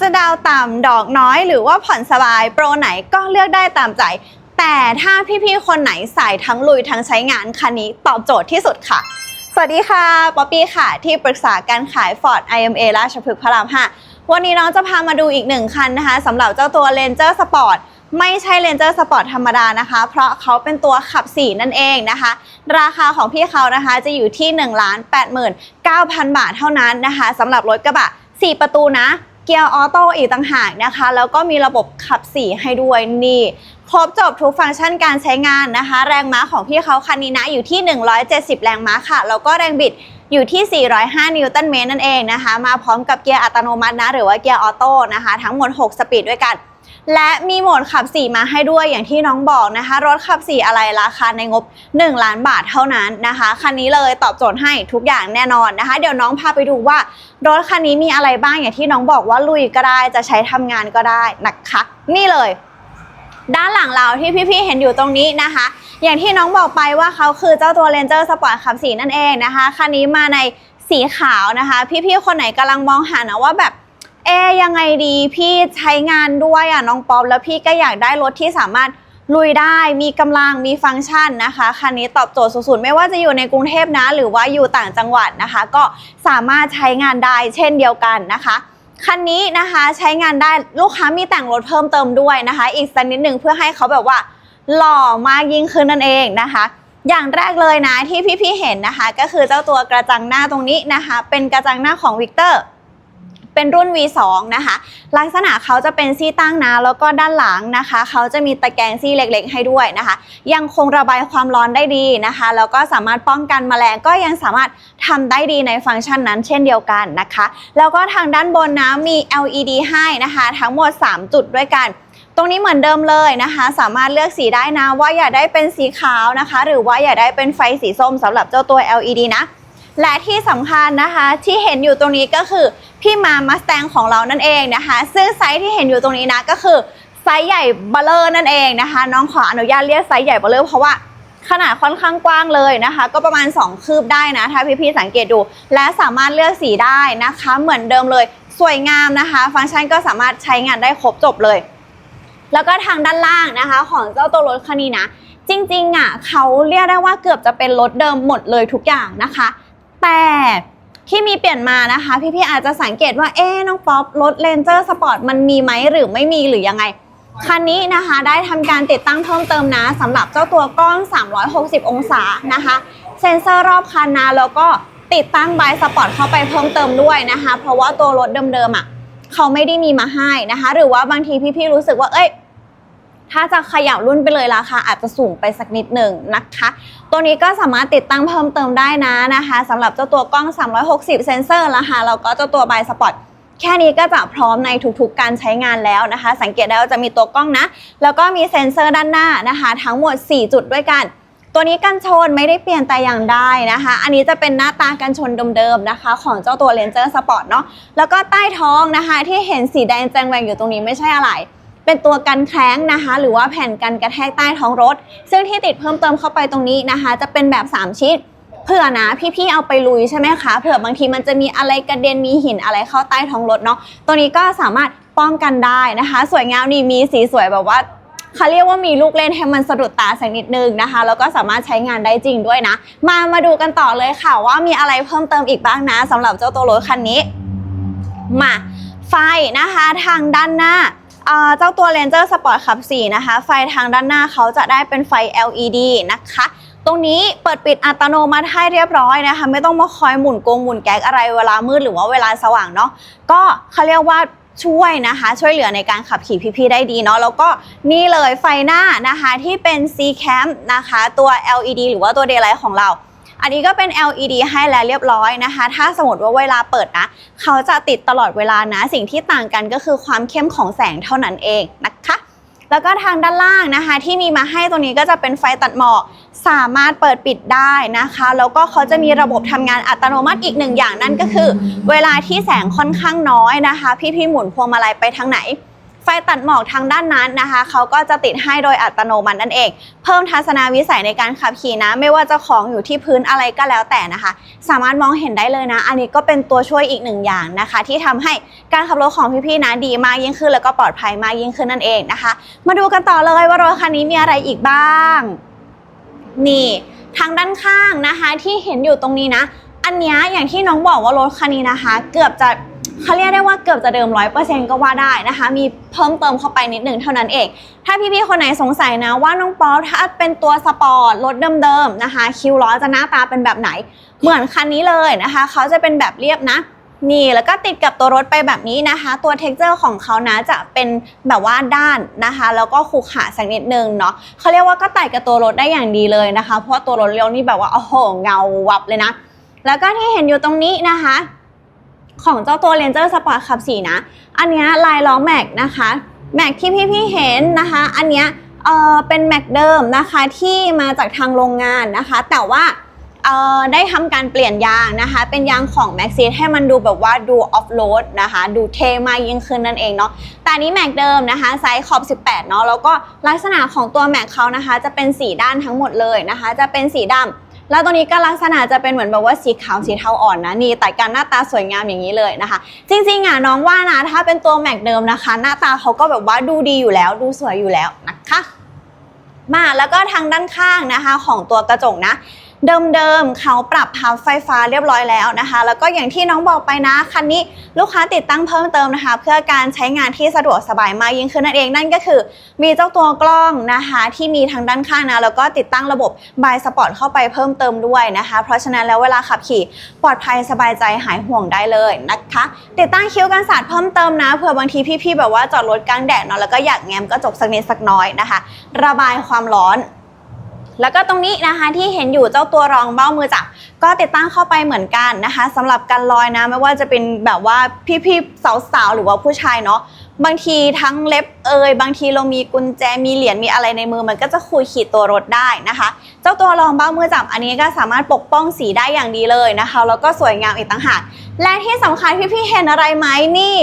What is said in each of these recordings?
จะดาวต่ำดอกน้อยหรือว่าผ่อนสบายโปรไหนก็เลือกได้ตามใจ แต่ถ้าพี่ๆ คนไหนสายทั้งลุยทั้งใช้งานคันนี้ตอบโจทย์ที่สุดค่ะ สวัสดีค่ะป๊อปปี้ค่ะ ที่ปรึกษาการขาย Ford IMA ราชพฤกษ์พระราม5วันนี้น้องจะพามาดูอีกหนึ่งคันนะคะสำหรับเจ้าตัว Ranger Sport ไม่ใช่ Ranger Sport ธรรมดานะคะ เพราะเขาเป็นตัวขับ 4 นั่นเองนะคะ ราคาของพี่เขานะคะจะอยู่ที่ 1 8 9 0 0 0 บาทเท่านั้นนะคะสำหรับรถกระบะ 4 ประตูนะ เกียร์ออโต้อีกต่างหากนะคะ แล้วก็มีระบบขับสี่ให้ด้วยนี่ ครบจบทุกฟังก์ชันการใช้งานนะคะ แรงม้าของพี่เขาคันนี้นะอยู่ที่ 170 แรงม้าค่ะ แล้วก็แรงบิดอยู่ที่ 405 นิวตันเมตรนั่นเองนะคะ มาพร้อมกับเกียร์อัตโนมัตินะ หรือว่าเกียร์ออโต้นะคะ ทั้งหมด 6 สปีดด้วยกัน และมีโหมดขับ 4 มาให้ด้วยอย่างที่น้องบอกนะคะ รถขับ 4 อะไรราคาในงบ 1 ล้านบาทเท่านั้นนะคะ คันนี้เลยตอบโจทย์ให้ทุกอย่างแน่นอนนะคะ เดี๋ยวน้องพาไปดูว่ารถคันนี้มีอะไรบ้างอย่างที่น้องบอกว่าลุยก็ได้จะใช้ทำงานก็ได้นะคะนี่เลย ด้านหลังเราที่พี่ๆเห็นอยู่ตรงนี้นะคะ อย่างที่น้องบอกไปว่าเขาคือเจ้าตัว Ranger Sport ขับสีนั่นเองนะคะคันนี้มาในสีขาวนะคะ พี่ๆคนไหนกำลังมองหานะว่าแบบ เอยังไงดีพี่ใช้งานด้วยอะน้องป๊อปแล้วพี่ก็อยากได้รถที่สามารถลุยได้มีกำลังมีฟังก์ชันนะคะคันนี้ตอบโจทย์สุดๆ ไม่ว่าจะอยู่ในกรุงเทพนะ หรือว่าอยู่ต่างจังหวัดนะคะ ก็สามารถใช้งานได้เช่นเดียวกันนะคะคันนี้นะคะใช้งานได้ลูกค้ามีแต่งรถเพิ่มเติมด้วยนะคะ อีกสักนิดหนึ่งเพื่อให้เขาแบบว่า หล่อมากยิ่งขึ้นนั่นเองนะคะ อย่างแรกเลยนะที่พี่ๆเห็นนะคะ ก็คือเจ้าตัวกระจังหน้าตรงนี้นะคะ เป็นกระจังหน้าของวิกเตอร์ เป็นรุ่น V2 นะคะ ลักษณะเขาจะเป็นซี่ตั้งนะ แล้วก็ด้านหลังนะคะ เขาจะมีตะแกรงซี่เล็กๆ ให้ด้วยนะคะ ยังคงระบายความร้อนได้ดีนะคะ แล้วก็สามารถป้องกันแมลงก็ยังสามารถทำได้ดีในฟังก์ชันนั้น เช่นเดียวกันนะคะ แล้วก็ทางด้านบนนะมี LED ให้นะคะ ทั้งหมด 3 จุดด้วยกันตรงนี้เหมือนเดิมเลยนะคะ สามารถเลือกสีได้นะว่าอยากได้เป็นสีขาวนะคะ หรือว่าอยากได้เป็นไฟสีส้มสำหรับเจ้าตัว LED นะ และที่สำคัญนะคะที่เห็นอยู่ตรงนี้ก็คือพี่มามัสแตงของเรานั่นเองนะคะ ซึ่งไซส์ที่เห็นอยู่ตรงนี้นะก็คือไซส์ใหญ่เบลเลอร์นั่นเองนะคะ น้องขออนุญาตเรียกไซส์ใหญ่เบลเลอร์เพราะว่าขนาดค่อนข้างกว้างเลยนะคะ ก็ประมาณ 2 คืบได้นะ ถ้าพี่ๆสังเกตดู และสามารถเลือกสีได้นะคะ เหมือนเดิมเลยสวยงามนะคะ ฟังก์ชันก็สามารถใช้งานได้ครบจบเลย แล้วก็ทางด้านล่างนะคะ ของเจ้าตัวรถคันนี้นะ จริงๆอะเขาเรียกได้ว่าเกือบจะเป็นรถเดิมหมดเลยทุกอย่างนะคะ แต่ที่มีเปลี่ยนมานะคะ พี่ๆอาจจะสังเกตว่าเอ๊น้องป๊อปรถ Ranger Sport มันมีไหมหรือไม่มีหรือยังไง คันนี้นะคะได้ทำการติดตั้งเพิ่มเติมนะสำหรับเจ้าตัวกล้อง 360 องศานะคะ เซ็นเซอร์รอบคันนะแล้วก็ติดตั้งไบสปอร์ตเข้าไปเพิ่มเติมด้วยนะคะ เพราะว่าตัวรถเดิมๆอะเขาไม่ได้มีมาให้นะคะ หรือว่าบางทีพี่ๆรู้สึกว่าเอ้ย ถ้าจะขยับรุ่นไปเลยราคาอาจจะสูงไปสักนิดหนึ่งนะคะ ตัวนี้ก็สามารถติดตั้งเพิ่มเติมได้นะนะคะสำหรับเจ้าตัวกล้อง 360 เซนเซอร์นะคะแล้วก็เจ้าตัวไบสปอร์ตแค่นี้ก็จะพร้อมในทุกๆการใช้งานแล้วนะคะ สังเกตได้ว่าจะมีตัวกล้องนะ แล้วก็มีเซ็นเซอร์ด้านหน้านะคะ ทั้งหมด 4 จุดด้วยกัน ตัวนี้กันชนไม่ได้เปลี่ยนแต่อย่างใดนะคะ อันนี้จะเป็นหน้าตากันชนเดิมๆนะคะ ของเจ้าตัว Ranger Sport เนาะแล้วก็ใต้ท้องนะคะ ที่เห็นสีแดงแจงแหวงอยู่ตรงนี้ไม่ใช่อะไร เป็นตัวกันแคล้งนะคะ หรือว่าแผ่นกันกระแทกใต้ท้องรถ ซึ่งที่ติดเพิ่มเติมเข้าไปตรงนี้นะคะ จะเป็นแบบ 3 ชิ้นเผื่อนะพี่ๆเอาไปลุยใช่ไหมคะเผื่อบางทีมันจะมีอะไรกระเด็นมีหินอะไรเข้าใต้ท้องรถเนาะตัวนี้ก็สามารถป้องกันได้นะคะ สวยงามนี่มีสีสวยแบบว่าเขาเรียกว่ามีลูกเล่นให้มันสะดุดตาสักนิดนึงนะคะแล้วก็สามารถใช้งานได้จริงด้วยนะ มามาดูกันต่อเลยค่ะว่ามีอะไรเพิ่มเติมอีกบ้างนะสำหรับเจ้าตัวรถคันนี้ มาไฟนะคะทางด้านหน้า เจ้าตัว Ranger Sport ขับ 4 นะคะ ไฟทางด้านหน้าเขาจะได้เป็นไฟ LED นะคะ ตรงนี้เปิดปิดอัตโนมัติให้เรียบร้อยนะคะ ไม่ต้องมาคอยหมุนกงหมุนแก๊กอะไรเวลามืดหรือว่าเวลาสว่างเนาะก็เขาเรียกว่าช่วยนะคะ ช่วยเหลือในการขับขี่พี่ๆได้ดีเนาะแล้วก็นี่เลยไฟหน้านะคะที่เป็น C cam นะคะ ตัว LED หรือว่าตัว daylight ของเรา อันนี้ก็เป็น LED ให้แล้วเรียบร้อยนะคะ ถ้าสมมติว่าเวลาเปิดนะ เขาจะติดตลอดเวลานะ สิ่งที่ต่างกันก็คือความเข้มของแสงเท่านั้นเองนะคะ แล้วก็ทางด้านล่างนะคะ ที่มีมาให้ตรงนี้ก็จะเป็นไฟตัดหมอก สามารถเปิดปิดได้นะคะ แล้วก็เขาจะมีระบบทำงานอัตโนมัติอีกหนึ่งอย่างนั่นก็คือ เวลาที่แสงค่อนข้างน้อยนะคะ พี่ๆหมุนพวงมาลัยไปทางไหน ไฟตัดหมอกทางด้านนั้นนะคะ เขาก็จะติดให้โดยอัตโนมัตินั่นเอง เพิ่มทัศนวิสัยในการขับขี่นะ ไม่ว่าจะของอยู่ที่พื้นอะไรก็แล้วแต่นะคะ สามารถมองเห็นได้เลยนะ อันนี้ก็เป็นตัวช่วยอีกหนึ่งอย่างนะคะ ที่ทำให้การขับรถของพี่ๆนะดีมากยิ่งขึ้น แล้วก็ปลอดภัยมากยิ่งขึ้นนั่นเองนะคะ มาดูกันต่อเลยว่ารถคันนี้มีอะไรอีกบ้าง นี่ทางด้านข้างนะคะ ที่เห็นอยู่ตรงนี้นะ อันนี้อย่างที่น้องบอกว่ารถคันนี้นะคะ เกือบจะ เขาเรียกได้ว่าเกือบจะเดิมร้อยเปอร์เซ็นต์ก็ว่าได้นะคะ มีเพิ่มเติมเข้าไปนิดหนึ่งเท่านั้นเอง ถ้าพี่ๆ คนไหนสงสัยนะว่าน้องป๊อปถ้าเป็นตัวสปอร์ตรถเดิมๆนะคะ คิวล้อจะหน้าตาเป็นแบบไหน เหมือนคันนี้เลยนะคะ เขาจะเป็นแบบเรียบนะนี่แล้วก็ติดกับตัวรถไปแบบนี้นะคะ ตัวเท็กเจอร์ของเขานะจะเป็นแบบว่าด้านนะคะ แล้วก็ขูขระสักนิดนึงเนาะเขาเรียกว่าก็ไต่กับตัวรถได้อย่างดีเลยนะคะ เพราะตัวรถเลี้ยวนี่แบบว่าโอ้โหเงาวับเลยนะ แล้วก็ที่เห็นอยู่ตรงนี้นะคะ ของเจ้าตัว Ranger Sport ขับ4นะ อันนี้ลายล้อแม็กนะคะแม็กที่พี่ๆเห็นนะคะ อันนี้เออเป็นแม็กเดิมนะคะที่มาจากทางโรงงานนะคะ แต่ว่าเออได้ทำการเปลี่ยนยางนะคะ เป็นยางของ m a x ซีให้มันดูแบบว่าดูออฟโรดนะคะ ดูเทมากยิ่งขึ้นนั่นเองเนาะแต่นนี้แม็กเดิมนะคะไซส์ขอบ 18 เนาะแล้วก็ลักษณะของตัวแม็กเขานะคะ จะเป็นสีด้านทั้งหมดเลยนะคะ จะเป็นสีดำ แล้วตัวนี้ก็ลักษณะจะเป็นเหมือนแบบว่าสีขาวสีเทาอ่อนนะนี่แต่การหน้าตาสวยงามอย่างนี้เลยนะคะ จริงๆอะน้องว่านะถ้าเป็นตัวแม็กเดิมนะคะ หน้าตาเขาก็แบบว่าดูดีอยู่แล้ว ดูสวยอยู่แล้วนะคะ มาแล้วก็ทางด้านข้างนะคะ ของตัวกระจกนะ เดิมๆเขาปรับพับไฟฟ้าเรียบร้อยแล้วนะคะ แล้วก็อย่างที่น้องบอกไปนะคันนี้ลูกค้าติดตั้งเพิ่มเติมนะคะ เพื่อการใช้งานที่สะดวกสบายมากยิ่งขึ้นนั่นเองนั่นก็คือ มีเจ้าตัวกล้องนะคะ ที่มีทางด้านข้างนะแล้วก็ติดตั้งระบบบายสปอร์ตเข้าไปเพิ่มเติมด้วยนะคะ เพราะฉะนั้นแล้วเวลาขับขี่ปลอดภัยสบายใจหายห่วงได้เลยนะคะ ติดตั้งคิ้วกันสาดเพิ่มเติมนะเผื่อบางทีพี่ๆแบบว่าจอดรถกลางแดดเนาะแล้วก็อยากแง้มกระจกสักนิดสักน้อยนะคะ ระบายความร้อน แล้วก็ตรงนี้นะคะที่เห็นอยู่เจ้าตัวรองเบ้ามือจับ ก็ติดตั้งเข้าไปเหมือนกันนะคะสำหรับกันลอยนะไม่ว่าจะเป็นแบบว่าพี่ๆสาวๆหรือว่าผู้ชายเนาะบางทีทั้งเล็บเอยบางทีเรามีกุญแจมีเหรียญมีอะไรในมือ มันก็จะคุยขีดตัวรถได้นะคะ เจ้าตัวรองเบ้ามือจับอันนี้ก็สามารถปกป้องสีได้อย่างดีเลยนะคะ แล้วก็สวยงามอีกต่างหากและที่สำคัญพี่ๆเห็นอะไรไหมนี่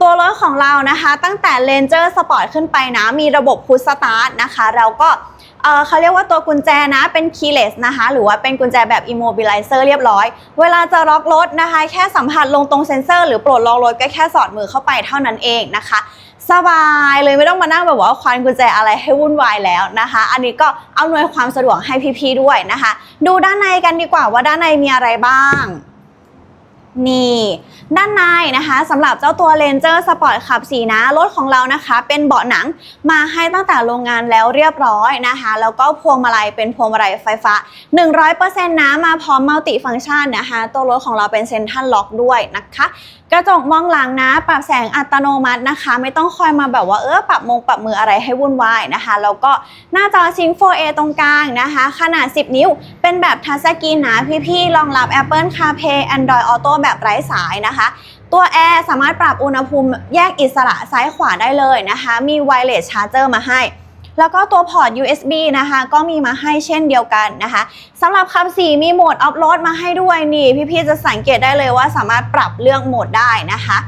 ตัวรถของเรานะคะ ตั้งแต่ Ranger Sport ขึ้นไปนะ มีระบบพุชสตาร์ทนะคะ เราก็ เอ่อเขาเรียกว่าตัวกุญแจนะเป็น keyless นะคะ หรือว่าเป็นกุญแจแบบ immobilizer เรียบร้อย เวลาจะล็อกรถนะคะ แค่สัมผัสลงตรงเซ็นเซอร์หรือปลดล็อกรถก็แค่สอดมือเข้าไปเท่านั้นเองนะคะ สบายเลยไม่ต้องมานั่งแบบว่าคว้านกุญแจอะไรให้วุ่นวายแล้วนะคะ อันนี้ก็เอาหน่วยความสะดวกให้พี่ๆด้วยนะคะ ดูด้านในกันดีกว่าว่าด้านในมีอะไรบ้าง นี่ด้านในนะคะสำหรับเจ้าตัว Ranger Sport ขับสีนะรถของเรานะคะ เป็นเบาะหนังมาให้ตั้งแต่โรงงานแล้วเรียบร้อยนะคะ แล้วก็พวงมาลัยเป็นพวงมาลัยไฟฟ้า 100%นะมาพร้อมมัลติฟัง c t ชันนะคะ ตัวรถของเราเป็นเซนทัลล็อกด้วยนะคะ กระจกมองหลังนะ ปรับแสงอัตโนมัตินะคะ ไม่ต้องคอยมาแบบว่าเออปรับมงปรับมืออะไรให้วุ่นวายนะคะแล้วก็หน้าจอซิง 4A ตรงกลางนะคะ ขนาด 10 นิ้ว เป็นแบบทัชสกรีนนะพี่ๆรองรับ Apple CarPlay Android Auto แบบไร้สายนะคะ ตัวแอร์สามารถปรับอุณหภูมิแยกอิสระซ้ายขวาได้เลยนะคะ มี Wireless Charger มาให้ แล้วก็ตัวพอร์ต USB นะคะ ก็มีมาให้เช่นเดียวกันนะคะสำหรับขับ4มีโหมดออฟโรดมาให้ด้วยนี่ พี่ๆจะสังเกตได้เลยว่าสามารถปรับเลือกโหมดได้นะคะ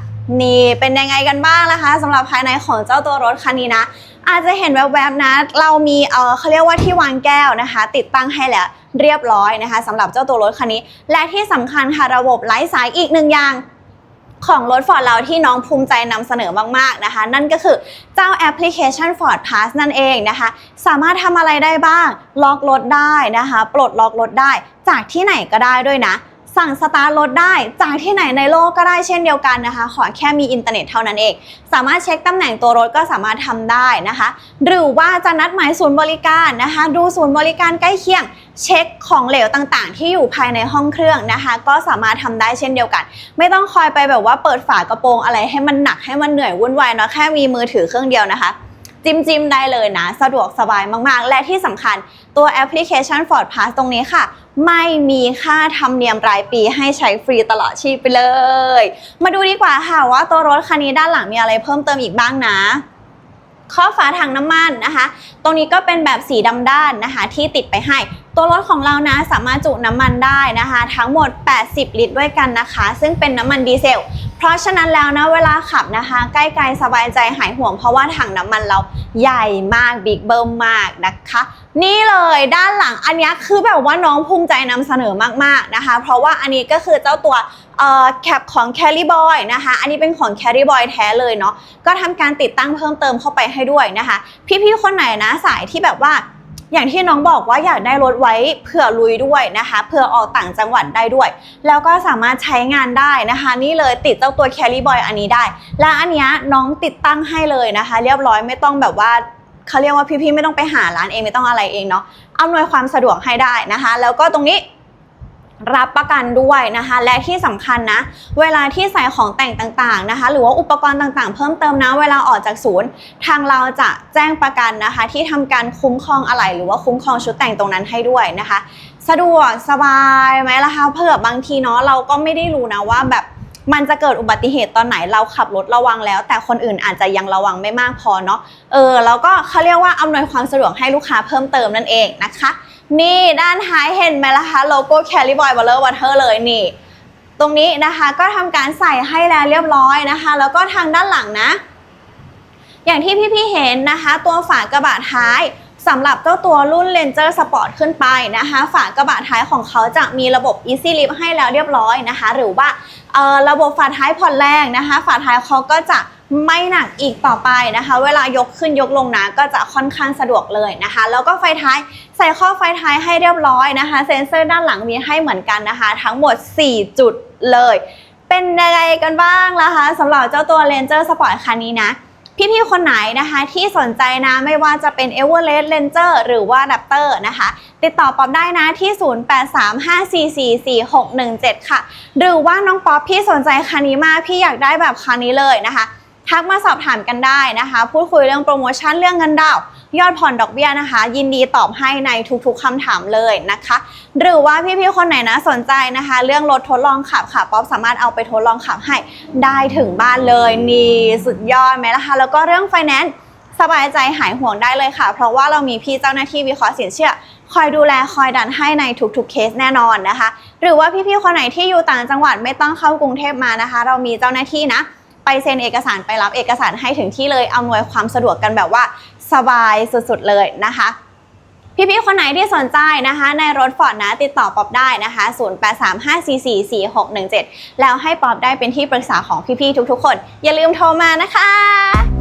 นี่เป็นยังไงกันบ้างนะคะสำหรับภายในของเจ้าตัวรถคันนี้นะ อาจจะเห็นแวบๆนะ เรามีเออเขาเรียกว่าที่วางแก้วนะคะ ติดตั้งให้แล้ว เรียบร้อยนะคะสำหรับเจ้าตัวรถคันนี้ และที่สำคัญค่ะระบบไร้สายอีกหนึ่งอย่างของรถ Ford เราที่น้องภูมิใจนำเสนอมากๆนะคะ นั่นก็คือเจ้าแอปพลิเคชัน Ford Pass นั่นเองนะคะ สามารถทำอะไรได้บ้าง ล็อกรถได้นะคะ ปลดล็อกรถได้ จากที่ไหนก็ได้ด้วยนะ สั่งสตาร์ทรถได้จากที่ไหนในโลกก็ได้เช่นเดียวกันนะคะ ขอแค่มีอินเทอร์เน็ตเท่านั้นเอง สามารถเช็คตำแหน่งตัวรถก็สามารถทำได้นะคะ หรือว่าจะนัดหมายศูนย์บริการนะคะ ดูศูนย์บริการใกล้เคียง เช็คของเหลวต่างๆ ที่อยู่ภายในห้องเครื่องนะคะ ก็สามารถทำได้เช่นเดียวกัน ไม่ต้องคอยไปแบบว่าเปิดฝากระโปรงอะไรให้มันหนักให้มันเหนื่อยวุ่นวายเนาะแค่มีมือถือเครื่องเดียวนะคะจิ้มจิ้มๆได้เลยนะ สะดวกสบายมากๆ และที่สำคัญตัวแอปพลิเคชัน Ford Pass ตรงนี้ค่ะ ไม่มีค่าธรรมเนียมรายปีให้ใช้ฟรีตลอดชีพไปเลย มาดูดีกว่าค่ะว่าตัวรถคันนี้ด้านหลังมีอะไรเพิ่มเติมอีกบ้างนะข้อฝาถังน้ำมันนะคะ ตรงนี้ก็เป็นแบบสีดำด้านนะคะ ที่ติดไปให้ ตัวรถของเรานะสามารถจุน้ำมันได้นะคะ ทั้งหมด 80 ลิตรด้วยกันนะคะ ซึ่งเป็นน้ำมันดีเซล เพราะฉะนั้นแล้วนะเวลาขับนะคะ ใกล้ไกลสบายใจหายห่วงเพราะว่าถังน้ำมันเราใหญ่มากบิ๊กเบิ้มมากนะคะ นี่เลยด้านหลังอันนี้คือแบบว่าน้องภูมิใจนำเสนอมากๆนะคะ เพราะว่าอันนี้ก็คือเจ้าตัวเอ่อแคปของ Carry Boy นะคะ อันนี้เป็นของ Carry Boy แท้เลยเนาะก็ทำการติดตั้งเพิ่มเติมเข้าไปให้ด้วยนะคะ พี่ๆคนไหนนะสายที่แบบว่า อย่างที่น้องบอกว่าอยากได้รถไว้เผื่อลุยด้วยนะคะ เผื่อออกต่างจังหวัดได้ด้วย แล้วก็สามารถใช้งานได้นะคะ นี่เลยติดเจ้าตัวแคลิบอยอันนี้ได้ และอันนี้น้องติดตั้งให้เลยนะคะ เรียบร้อยไม่ต้องแบบว่าเขาเรียกว่าพี่ๆไม่ต้องไปหาร้านเองไม่ต้องอะไรเองเนาะอำนวยความสะดวกให้ได้นะคะ แล้วก็ตรงนี้ รับประกันด้วยนะคะ และที่สำคัญนะ เวลาที่ใส่ของแต่งต่างๆนะคะ หรือว่าอุปกรณ์ต่างๆ เพิ่มเติมนะ เวลาออกจากศูนย์ ทางเราจะแจ้งประกันนะคะ ที่ทำการคุ้มครองอะไหล่หรือว่าคุ้มครองชุดแต่งตรงนั้นให้ด้วยนะคะ สะดวกสบายไหมล่ะคะเผื่อบางทีเนาะเราก็ไม่ได้รู้นะว่าแบบมันจะเกิดอุบัติเหตุตอนไหนเราขับรถระวังแล้ว แต่คนอื่นอาจจะยังระวังไม่มากพอเนาะเออแล้วก็เขาเรียกว่าอำนวยความสะดวกให้ลูกค้าเพิ่มเติมนั่นเองนะคะ นี่ด้านท้ายเห็นไหมล่ะคะโลโก้ Carry Boy Water Water เลยนี่ ตรงนี้นะคะก็ทำการใส่ให้แล้วเรียบร้อยนะคะ แล้วก็ทางด้านหลังนะ อย่างที่พี่ๆเห็นนะคะ ตัวฝากระบะท้ายสำหรับเจ้าตัวรุ่น Ranger Sport ขึ้นไปนะคะ ฝากระบะท้ายของเขาจะมีระบบ Easy Lift ให้แล้วเรียบร้อยนะคะ หรือว่าระบบฝาท้ายผ่อนแรงนะคะ ฝาท้ายเขาก็จะ ไม่หนักอีกต่อไปนะคะ เวลายกขึ้นยกลงนะก็จะค่อนข้างสะดวกเลยนะคะ แล้วก็ไฟท้ายใส่ข้อไฟท้ายให้เรียบร้อยนะคะ เซ็นเซอร์ด้านหลังมีให้เหมือนกันนะคะ ทั้งหมด 4 จุดเลย เป็นยังไงกันบ้างล่ะคะสำหรับเจ้าตัว Ranger Sport คันนี้นะพี่ๆ คนไหนนะคะที่สนใจนะไม่ว่าจะเป็น Everest Ranger หรือว่า Raptor นะคะ ติดต่อป๊อปได้นะที่ 0835444617 ค่ะ หรือว่าน้องป๊อปพี่สนใจคันนี้มาก พี่อยากได้แบบคันนี้เลยนะคะ ทักมาสอบถามกันได้นะคะ พูดคุยเรื่องโปรโมชั่นเรื่องเงินดาว ยอดผ่อนดอกเบี้ยนะคะ ยินดีตอบให้ในทุกๆคำถามเลยนะคะ หรือว่าพี่ๆคนไหนนะสนใจนะคะ เรื่องรถทดลองขับค่ะป๊อปสามารถเอาไปทดลองขับให้ได้ถึงบ้านเลยนี่สุดยอดไหมล่ะคะแล้วก็เรื่องไฟแนนซ์สบายใจหายห่วงได้เลยค่ะ เพราะว่าเรามีพี่เจ้าหน้าที่วิเคราะห์สินเชื่อ คอยดูแลคอยดันให้ในทุกๆเคสแน่นอนนะคะ หรือว่าพี่ๆคนไหนที่อยู่ต่างจังหวัดไม่ต้องเข้ากรุงเทพมานะคะ เรามีเจ้าหน้าที่นะ ไปเซ็นเอกสารไปรับเอกสารให้ถึงที่เลยอำนวยความสะดวกกันแบบว่าสบายสุดๆเลยนะคะพี่ๆ คนไหนที่สนใจนะคะ ในรถฟอร์ดนะติดต่อป๊อบได้นะคะ 0835444617 แล้วให้ป๊อบได้เป็นที่ปรึกษาของพี่ๆ ทุกๆ คน อย่าลืมโทรมานะคะ